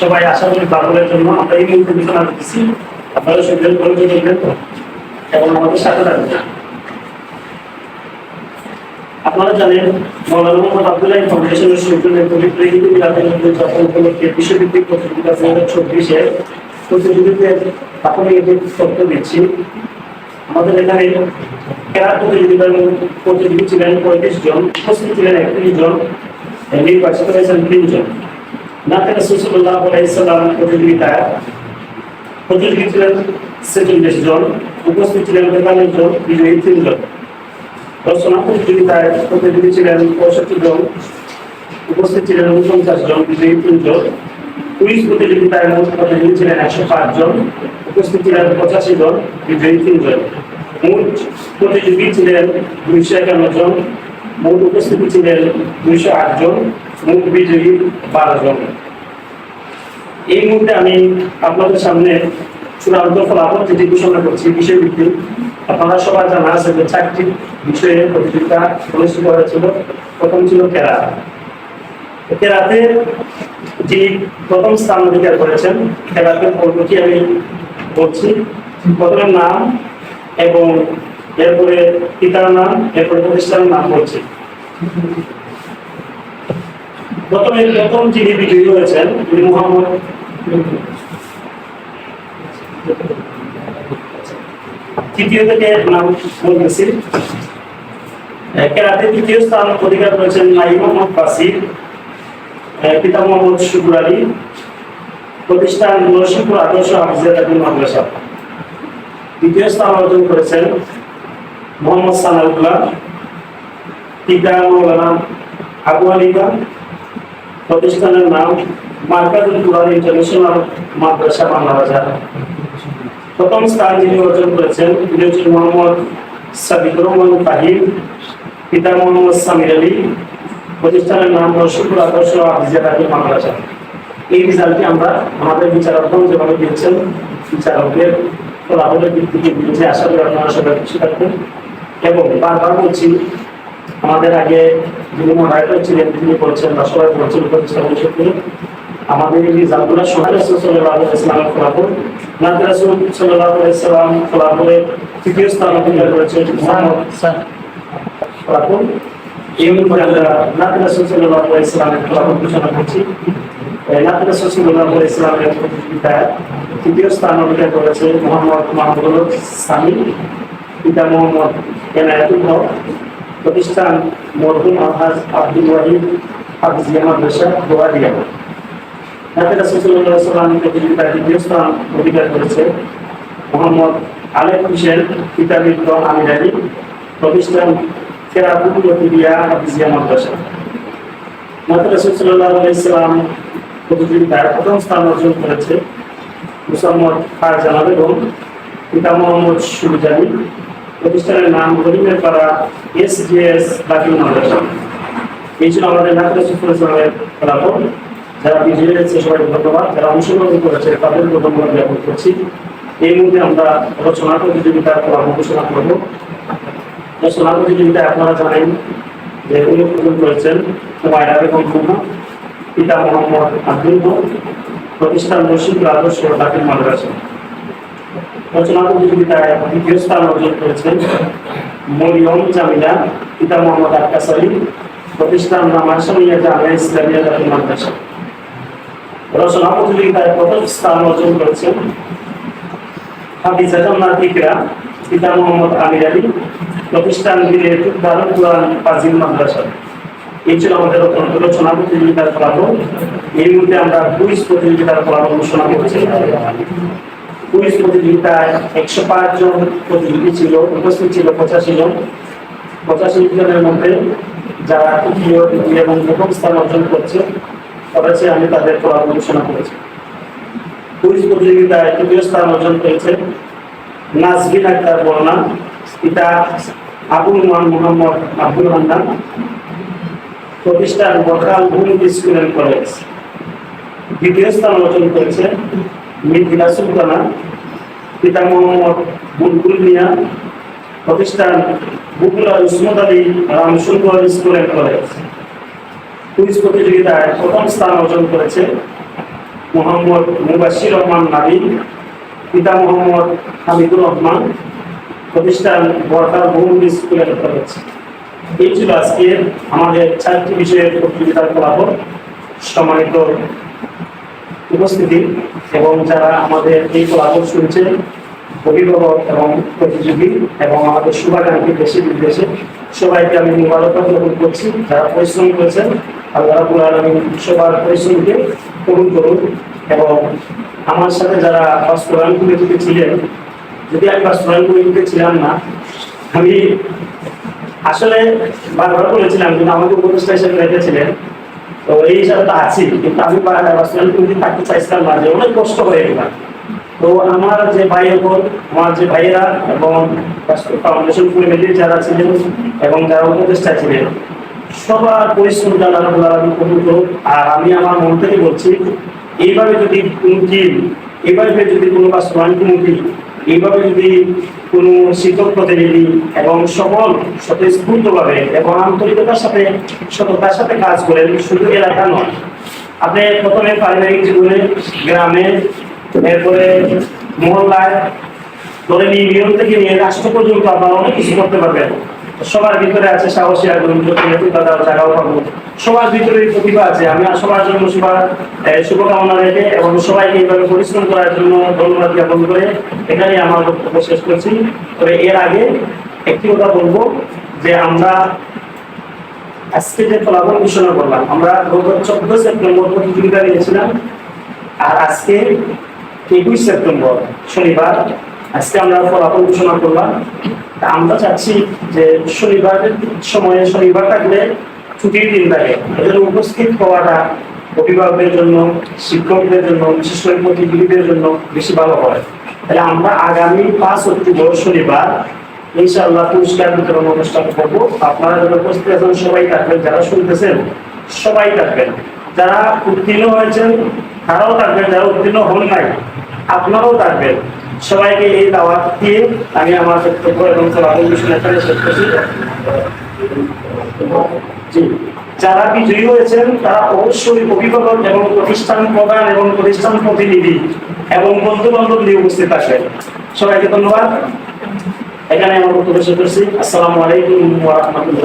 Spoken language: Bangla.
সবাই আশা করি বাবুলের জন্য আমরা এই দিচ্ছি আপনারা করে এবং আমাদের সাথে থাকবেন। আপনারা জানেন, মৌলানা মোহাম্মদ আব্দুল্লাহ ফাউন্ডেশনের পবিত্র উদযাপন উপলক্ষে বিশ্বভিত্তিক প্রতিযোগিতা দুই হাজার চব্বিশে প্রাথমিক তথ্য দিচ্ছি, আমাদের এখানে খেলার প্রতিযোগিতার প্রতিযোগী ছিলেন পঁয়ত্রিশ জন, উপস্থিত ছিলেন একত্রিশ জন, নির্বাচিত হয়েছেন তিনজন। নাতে রসুল্লাহ আলাইসাল্লাম প্রতিযোগিতায় প্রতিযোগী ছিলেন ছেচল্লিশ জন, উপস্থিত ছিলেন তেতাল্লিশ জন, বিজয়ী তিনজন রচনা প্রতিযোগিতায় প্রতিযোগী ছিলেন পঁয়ষট্টি জন, উপস্থিত ছিলেন উনপঞ্চাশ জন, বিজয়ী তিনজন কুইজ প্রতিযোগিতায় মোট প্রতিযোগী ছিলেন একশো পাঁচ জন, উপস্থিত ছিলেন পঁচাশি জন, বিজয়ী তিনজন মোট প্রতিযোগী ছিলেন দুইশো একান্ন জন মোট উপস্থিতি ছিলেন দুইশো আট জন মোট বিজয়ী বারো জন। এই মুহূর্তে আমি আপনাদের সামনে চূড়ান্ত ফলাফল যেটি ঘোষণা করছি বিষয়ভিত্তিক আপনারা সবাই জানা আছে যে চারটি বিষয়ে প্রতিযোগিতা অনুষ্ঠিত হয়েছিল। প্রথম ছিল কেরা কেরাতে যিনি প্রথম স্থান অধিকার করেছেন কেরাতে পর্বটি আমি বলছি প্রথমে নাম এবং এরপরে পিতার নাম, এরপরে প্রতিষ্ঠানের নাম বলছি। প্রথমে প্রথম যিনি বিজয়ী হয়েছেন, তিনি মোহাম্মদ তৃতীয় থেকে নাম বলতেছি। কেরাতে তৃতীয় স্থান অধিকার করেছেন মোহাম্মদ বাসির পিতা মোহাম্মদ শুকুর আলী, প্রতিষ্ঠান নরসিংপুর আদর্শ হাফিজিয়া তাকিম মাদ্রাসা। দ্বিতীয় স্থান অর্জন করেছেন মোহাম্মদ সানাউল্লাহ পিতা মৌলানা আবু আলিকা প্রতিষ্ঠানের নাম মার্কাজুল কুরআন ইন্টারন্যাশনাল মাদ্রাসা বাংলাবাজার প্রথম স্থান যিনি অর্জন করেছেন, তিনি হচ্ছেন মোহাম্মদ সাবিকুর রহমান তাহিম পিতা মোহাম্মদ সামির আলী। প্রতিষ্ঠানের নাম রশিকুল আদর্শ হাফিজিয়া তাকিম মাদ্রাসা এই রেজাল্টটি আমরা আমাদের বিচারকগণ যেভাবে দিয়েছেন, বিচারকদের ফলাফলের থেকে দিয়েছে আশা করি আপনারা সবাই খুশি থাকবেন। এবং বারবার বলছি আমাদের আগে যিনি মডারেটর ছিলেন তিনি বলছেন বা সবাই বলছেন প্রতিষ্ঠা পরিষদকে আমাদের এই রেজাল্টগুলো রাসুল সাল্লাহ ইসলামের ফলাফল নাতে রাসুল সাল্লাহ ইসলাম ফলাফলের তৃতীয় স্থান অধিকার করেছে মোহাম্মদ ফলাফল এই অনুযায়ী আমরা রাসুল সাল্লাহ ইসলামের ফলাফল ঘোষণা করছি। নাতে রাসুল সাল্লাহ ইসলামের প্রতিযোগিতায় তৃতীয় স্থান অধিকার করেছে মোহাম্মদ মাহমুদুল সামি পিতা মোহাম্মদ এনায়াতুল হক প্রতিষ্ঠান মরহুম আলহাজ আব্দুল ওয়াহিদ হাফিজিয়া মাদ্রাসা গোয়ালিয়া। নাতে রাসুল্লাহ সাল্লাম প্রতিযোগিতায় দ্বিতীয় স্থান অধিকার করেছে। মোহাম্মদ আলেক হোসেন মিত্র আমির আলী, প্রতিষ্ঠান কেরাপুর লতিবিয়া হাফিজিয়া মাদ্রাসা নাতে রাসুল্লাহ ইসলাম প্রতিযোগিতায় প্রথম স্থান অর্জন করেছে। মুসাম্মদ ফারজানা বেগম পিতা মোহাম্মদ সুরজানি প্রতিষ্ঠানের নাম গরিমের পাড়া, এস জি এস দাখিল মাদ্রাসা। এই ছিল আমাদের ঢাকা সুফর ইসলামের ফলাফল। যারা বিজয়ী হয়েছে সবাইকে ধন্যবাদ। যারা অংশগ্রহণ করেছে, তাদের ধন্যবাদ জ্ঞাপন করছি। এই মুহূর্তে আমরা রচনা প্রতিযোগিতার ফলাফল ঘোষণা করব। রচনা প্রতিযোগিতায় আপনারা জানেন যে উল্লেখ করেছেন হুমায়রা বেগম রুমা পিতা মোহাম্মদ আব্দুল প্রতিষ্ঠান রশিদুল আদর্শ দাখিল মাদ্রাসা। রচনা প্রতিযোগিতায় দ্বিতীয় স্থান অর্জন করেছেন। মরিয়ম জামিলা, পিতা মোহাম্মদ আক্কাস আলী প্রতিষ্ঠান নামাশামিয়া জামিয়া ইসলামিয়া দাখিল মাদ্রাসা। রচনা প্রতিযোগিতায় প্রথম স্থান অর্জন করেছেন হাফিজা জান্নাত ইকরা, পিতা মোহাম্মদ আমির আলী, প্রতিষ্ঠান বিলের দারুল কুরআন মাদ্রাসা। এই ছিল আমাদের রচনা প্রতিযোগিতার ফলাফল। এই মুহূর্তে আমরা কুইজ প্রতিযোগিতার ফলাফল ঘোষণা করছি। কুইজ প্রতিযোগিতায় একশো পাঁচ জন প্রতিযোগী ছিল, উপস্থিত ছিল পঁচাশি জন। পঁচাশি জনের মধ্যে যারা তৃতীয়, দ্বিতীয় এবং প্রথম স্থান অর্জন করছে করেছে আমি তাদের ফলাফল ঘোষণা করেছি। কুইজ প্রতিযোগিতায় তৃতীয় স্থান অর্জন করেছে নাজবিন আক্তার বর্ণা পিতা আবুল মান মোহাম্মদ আব্দুল হান্নান, প্রতিষ্ঠান বখাল ভূমি স্কুল অ্যান্ড কলেজ। দ্বিতীয় স্থান অর্জন করেছে মিথিলা সুলতানা পিতা মোহাম্মদ মিয়া প্রতিষ্ঠান বুকুলা Usmat Ali Ramsundar school and college. Quiz প্রতিযোগিতায় প্রথম স্থান অর্জন করেছে মোহাম্মদ মুবাশির রহমান নাবিল পিতা মোহাম্মদ হামিদুর রহমান, প্রতিষ্ঠান বরকার বহুমুখী স্কুলের কলেজ। এই ছিল আজকে আমাদের চারটি বিষয়ের প্রতিযোগিতার ফলাফল। সম্মানিত উপস্থিতি এবং যারা আমাদের এই ফলাফল শুনছেন অভিভাবক এবং প্রতিযোগী এবং আমাদের শুভাকাঙ্ক্ষী দেশে বিদেশে, সবাইকে আমি মোবারকবাদ জ্ঞাপন করছি। যারা পরিশ্রম করেছেন, আল্লাহ রাবুল আলমী সবার পরিশ্রমকে কবুল করুন এবং আমার সাথে যারা বাস্তবায়ন কমিটিতে ছিলেন, যদি আমি বাস্তবায়ন কমিটিতে ছিলাম না, আমি আসলে বারবার বলেছিলাম, কিন্তু আমাকে উপদেষ্টা হিসেবে রেখেছিলেন তো এই হিসাবে তো আছি, কিন্তু আমি বাস্তবায়ন কমিটি থাকতে চাইছিলাম না, যে অনেক কষ্ট হয়ে গেলাম তো আমার যে ভাই বোন, আমার যে ভাইয়েরা এবং ফাউন্ডেশন কমিটি যারা ছিলেন এবং যারা উপদেষ্টা ছিলেন, সবার পরিশ্রম আল্লাহ রাব্বুল আলামিন আর আমি আমার মন থেকে বলছি, এইভাবে যদি কোনো টিম এইভাবে যদি কোনো বাস্তবায়ন কমিটি এইভাবে যদি কোনো শিক্ষক প্রতিনিধি এবং সকল স্বতঃস্ফূর্তভাবে এবং আন্তরিকতার সাথে, সততার সাথে কাজ করেন, শুধু এলাকা নয়। আপনি প্রথমে পারিবারিক জীবনে গ্রামে, এরপরে মহল্লায় ধরে নিয়ে ইউনিয়ন থেকে নিয়ে রাষ্ট্র পর্যন্ত আপনারা অনেক কিছু করতে পারবেন। সবার ভিতরে আছে সাহসী আগুন দাদা জায়গাও পাবো সবার ভিতরে প্রতিভা আছে। আমি সবার জন্য সবার শুভকামনা রেখে এবং সবাইকে এইভাবে পরিশ্রম করার জন্য ধন্যবাদ জ্ঞাপন করে এখানে আমার বক্তব্য শেষ করছি। তবে এর আগে একটি কথা বলব, যে আমরা আজকে যে ফলাফল ঘোষণা করলাম, আমরা গত চোদ্দ সেপ্টেম্বর প্রতিযোগিতা নিয়েছিলাম, আর আজকে একুশ সেপ্টেম্বর শনিবার আজকে আমরা ফলাফল ঘোষণা করলাম। আমরা চাচ্ছি যে শনিবারের সময়ে শনিবার থাকলে ছুটির দিন থাকে। এদের উপস্থিত হওয়াটা অভিভাবকদের জন্য, শিক্ষকদের জন্য, বিশেষ করে প্রতিযোগীদের জন্য বেশি ভালো হয়। তাহলে আমরা আগামী পাঁচ অক্টোবর শনিবার ইনশাআল্লাহ পুরস্কার বিতরণ অনুষ্ঠান করব। আপনারা যারা উপস্থিত আছেন, সবাই থাকবেন। যারা শুনতেছেন, সবাই থাকবেন। যারা উত্তীর্ণ হয়েছেন, তারাও থাকবেন। যারা উত্তীর্ণ হন নাই, আপনারাও থাকবেন। সবাইকে এই দাওয়াত দিয়ে আমি আমার বক্তব্য এবং বিষয় শেষ করছি। জি, যারা বিজয়ী হয়েছেন, তারা অবশ্যই অভিভাবক এবং প্রতিষ্ঠান প্রধান এবং প্রতিষ্ঠান প্রতিনিধি এবং বন্ধু বান্ধব নিয়ে উপস্থিত আসবেন সবাইকে ধন্যবাদ। এখানে আমার বক্তব্য শেষ করছি। আসসালামু আলাইকুম রাহমাতুল্লাহ।